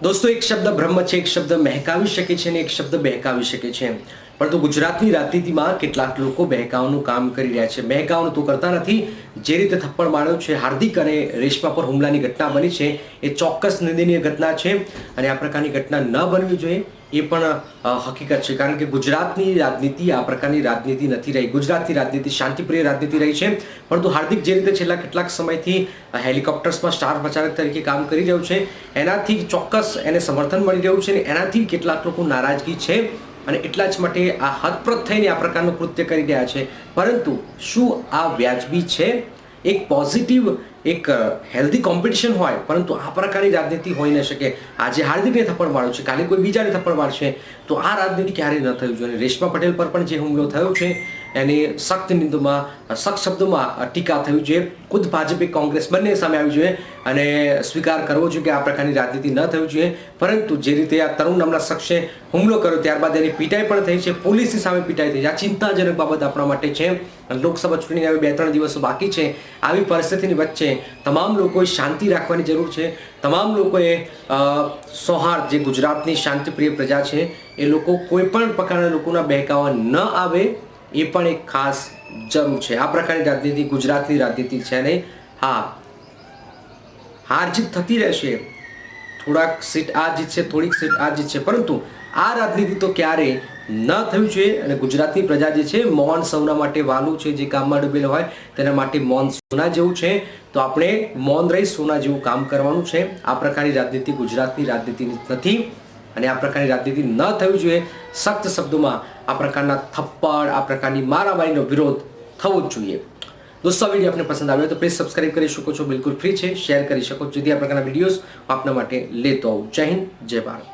દોસ્તો, એક શબ્દ બ્રહ્મ છે, એક શબ્દ મહેકાવી શકે છે અને એક શબ્દ બહેકાવી શકે છે પરંતુ ગુજરાતની રાજનીતિમાં કેટલાક લોકો બહેકાવાનું કામ કરી રહ્યા છે. બહેકાવાનું તો કરતા નથી. જે રીતે થપ્પડ માર્યો છે, હાર્દિક અને રેશમા પર હુમલાની ઘટના બની છે, એ ચોક્કસ નિંદનીય ઘટના છે અને આ પ્રકારની ઘટના ન બનવી જોઈએ, એ પણ હકીકત છે. કારણ કે ગુજરાતની રાજનીતિ આ પ્રકારની રાજનીતિ નથી રહી. ગુજરાતની રાજનીતિ શાંતિપ્રિય રાજનીતિ રહી છે. પરંતુ હાર્દિક જે રીતે છેલ્લા કેટલાક સમયથી હેલિકોપ્ટર્સમાં સ્ટાર પ્રચારક તરીકે કામ કરી રહ્યું છે, એનાથી ચોક્કસ એને સમર્થન મળી રહ્યું છે અને એનાથી કેટલાક લોકો નારાજગી છે. અને એટલા જ માટે આ હદપ્રદ થઈને આ પ્રકારનું કૃત્ય કરી રહ્યા છે. પરંતુ શું આ વ્યાજબી છે? એક પોઝિટિવ એક હેલ્ધી કોમ્પિટિશન હોય, પરંતુ આ પ્રકારની રાજનીતિ હોઈ ન શકે. આજે હાર્દિકને થપ્પડ માર્યો છે, કાલે કોઈ બીજાને થપ્પડ મારશે. તો આ રાજનીતિ ક્યારેય ન થયું. જોઈએ રેશમા પટેલ પર પણ જે હુમલો થયો છે એની સખ્ત નિંદુમાં, સખ્ત શબ્દોમાં ટીકા થવી જોઈએ. ખુદ ભાજપે કોંગ્રેસ બંને સામે આવી જોઈએ અને સ્વીકાર કરવો જોઈએ કે આ પ્રકારની રાજનીતિ ન થવી જોઈએ. પરંતુ જે રીતે આ તરુણ નામના શખ્સે હુમલો કર્યો, ત્યારબાદ એની પીટાઈ પણ થઈ છે. પોલીસની સામે પીટાઈ થઈ છે. આ ચિંતાજનક બાબત આપણા માટે છે. લોકસભા ચૂંટણી હવે બે ત્રણ દિવસો બાકી છે. આવી પરિસ્થિતિની વચ્ચે તમામ લોકોએ શાંતિ રાખવાની જરૂર છે. તમામ લોકોએ સૌહાર્દ, જે ગુજરાતની શાંતિપ્રિય પ્રજા છે, એ લોકો કોઈ પણ પ્રકારના લોકોના બહેકાવા ન આવે. એ પણ એક ખાસ જરૂર છે. આ પ્રકારની રાજનીતિ ગુજરાતની રાજનીતિ છે નહીં. હા. હાર જીત થતી રહેશે. થોડાક સીટ આ જીતશે થોડીક સીટ આ જીતશે પરંતુ આ રાજનીતિ તો ક્યારે ન થયું છે અને ગુજરાતની પ્રજા જે છે મૌન સૌના માટે વાલું છે, જે કામમાં ડૂબેલો હોય, તેના માટે મૌન સોના જેવું છે. તો આપણે મૌન રહી સોના જેવું કામ કરવાનું છે. આ પ્રકારની રાજનીતિ ગુજરાતની રાજનીતિ નથી. અને આ પ્રકારની રાજનીતિ ન થવી જોઈએ. સખ્ત શબ્દોમાં આ પ્રકારના થપ્પડ, આ પ્રકારની મારામારીનો વિરોધ થવો જ જોઈએ. દોસ્તો, આ વીડિયો આપને પસંદ આવ્યો તો પ્લીઝ સબસ્ક્રાઇબ કરી શકો છો. બિલકુલ ફ્રી છે. શેર કરી શકો જેથી આ પ્રકારના વિડીયોઝ આપના માટે લેતો આવું. જય હિન્દ, જય ભારત.